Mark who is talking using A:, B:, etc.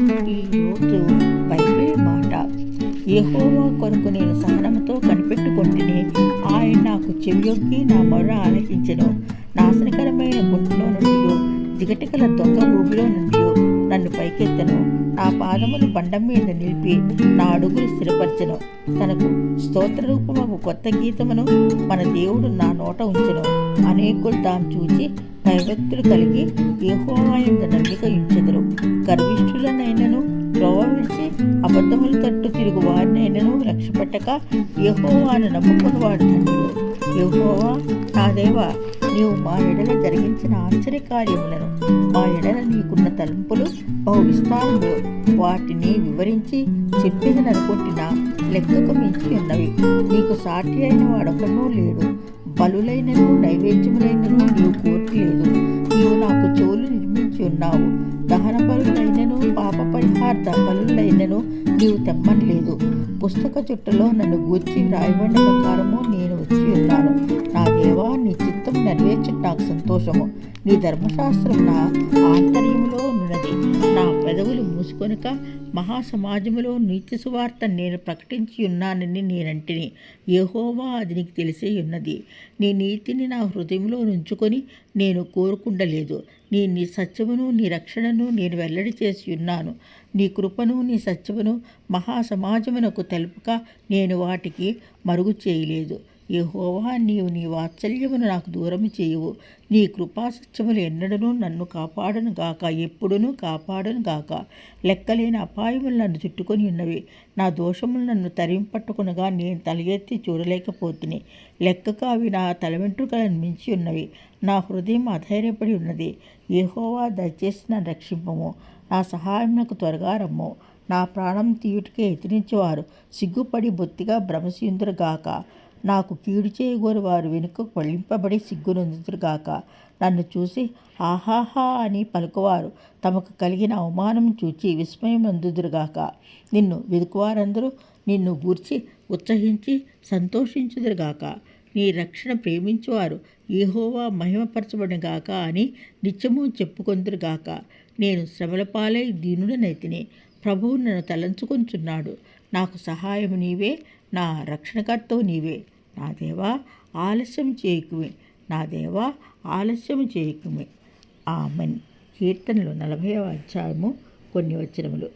A: ఈరోజు బైబిల్ మాట. యెహోవా కొరకు నేను సహనంతో కనిపెట్టుకుంటుని. ఆయన నాకు చెవియొక్కి నా మొర్ర ఆలకించను. నాశనకరమైన గుంటలో నుండి దిగటికల దొంగ ఊబిలో నుండి నన్ను పైకెత్తను. నా పాదములు బండం మీద నిలిపి నా అడుగులు స్థిరపరచను. తనకు స్తోత్ర రూపము కొత్త గీతమును మన దేవుడు నా నోట ఉంచను. అనేకులు తాము చూచి భయభక్తులు కలిగి యెహోవాయందు నమ్మిక ఉంచెదరు గర్విష్ఠులనైనను త్రోవ విడిచి అబద్ధముల తట్టు తిరుగు వారినైనను లక్ష్యపెట్టక యెహోవాను నమ్ముకుని వాడు తండ్రులు యెహోవా నా దేవా నీవు మా ఎడల జరిగించిన ఆశ్చర్యకార్యములను మా ఎడల నీకున్న తలంపులు బహు విస్తారములు వాటిని వివరించి చెప్పిందనుకుంటున్నా లెక్కకు మించి ఉన్నవి. నీకు సాటి అయిన వాడొకనూ లేడు. బలులైనను నైవేద్యములైనను నీవు కోరట్లేదు. నీవు నా చేసి ఉన్నావు. దహన బలులైనను పాప పరిహార్థ బలులైనను నీవు తెమ్మనలేదు. పుస్తక చుట్టలో నన్ను గూర్చి రాయబడిన ప్రకారము నేను వచ్చి ఉన్నాను. నా దేవా నీ చిత్తం నెరవేర్చి నాకు సంతోషము. నీ ధర్మశాస్త్రం నా ఆంతర్యంలో ఉన్నది. నా పెదవులు మూసుకొనక మహాసమాజములో నీతి సువార్త నేను ప్రకటించి ఉన్నానని నేనంటిని. ఏహోవా అది నీకు తెలిసే ఉన్నది. నీ నీతిని నా హృదయంలో నుంచుకొని నేను కోరుకుండలేదు. నీ నీ సత్యమును నీ రక్షణను నేను వెల్లడి చేసి ఉన్నాను. నీ కృపను నీ సత్యమును మహాసమాజమునకు తెలుపక నేను వాటికి మరుగు చేయలేదు. యహోవా నీవు నీ వాత్సల్యమును నాకు దూరము చేయవు. నీ కృపాసత్యములు ఎన్నడనూ నన్ను కాపాడను గాక ఎప్పుడునూ కాపాడను గాక. లెక్కలేని అపాయములు నన్ను చుట్టుకొని ఉన్నవి. నా దోషములు నన్ను తరింపట్టుకునగా నేను తల ఎత్తి చూడలేకపోతుని. లెక్కకు అవి నా తల వెంట్రుకలను మించి ఉన్నవి. నా హృదయం అధైర్యపడి ఉన్నది. ఏహోవా దయచేసి నన్ను రక్షింపము. నా సహాయం నాకు త్వరగా రమ్ము. నా ప్రాణం తీయుటికే ఎదిరించేవారు సిగ్గుపడి బొత్తిగా భ్రమసిందురుగాక నాకు కీడు చేయగోరు వారు వెనుక పళ్ళింపబడి సిగ్గునందుతురుగాక నన్ను చూసి ఆహాహా అని పలుకువారు. తమకు కలిగిన అవమానం చూచి విస్మయం అందుదురుగాక నిన్ను వెతుకువారందరూ నిన్ను గూర్చి ఉత్సహించి సంతోషించుదురుగాక నీ రక్షణ ప్రేమించువారు ఏహోవా మహిమపరచబడిగాక అని నిత్యము చెప్పుకొందురుగాక నేను శ్రమల పాలై దీనుడనైతిని. ప్రభువు నన్ను తలంచుకొంచున్నాడు. నాకు సహాయం నీవే నా రక్షణకర్తవు నీవే. నా దేవా ఆలస్యం చేయకుమే. నా దేవా ఆలస్యం చేయకుమే. ఆమెన్. కీర్తనలు నలభైవ అధ్యాయము కొన్ని వచనములు.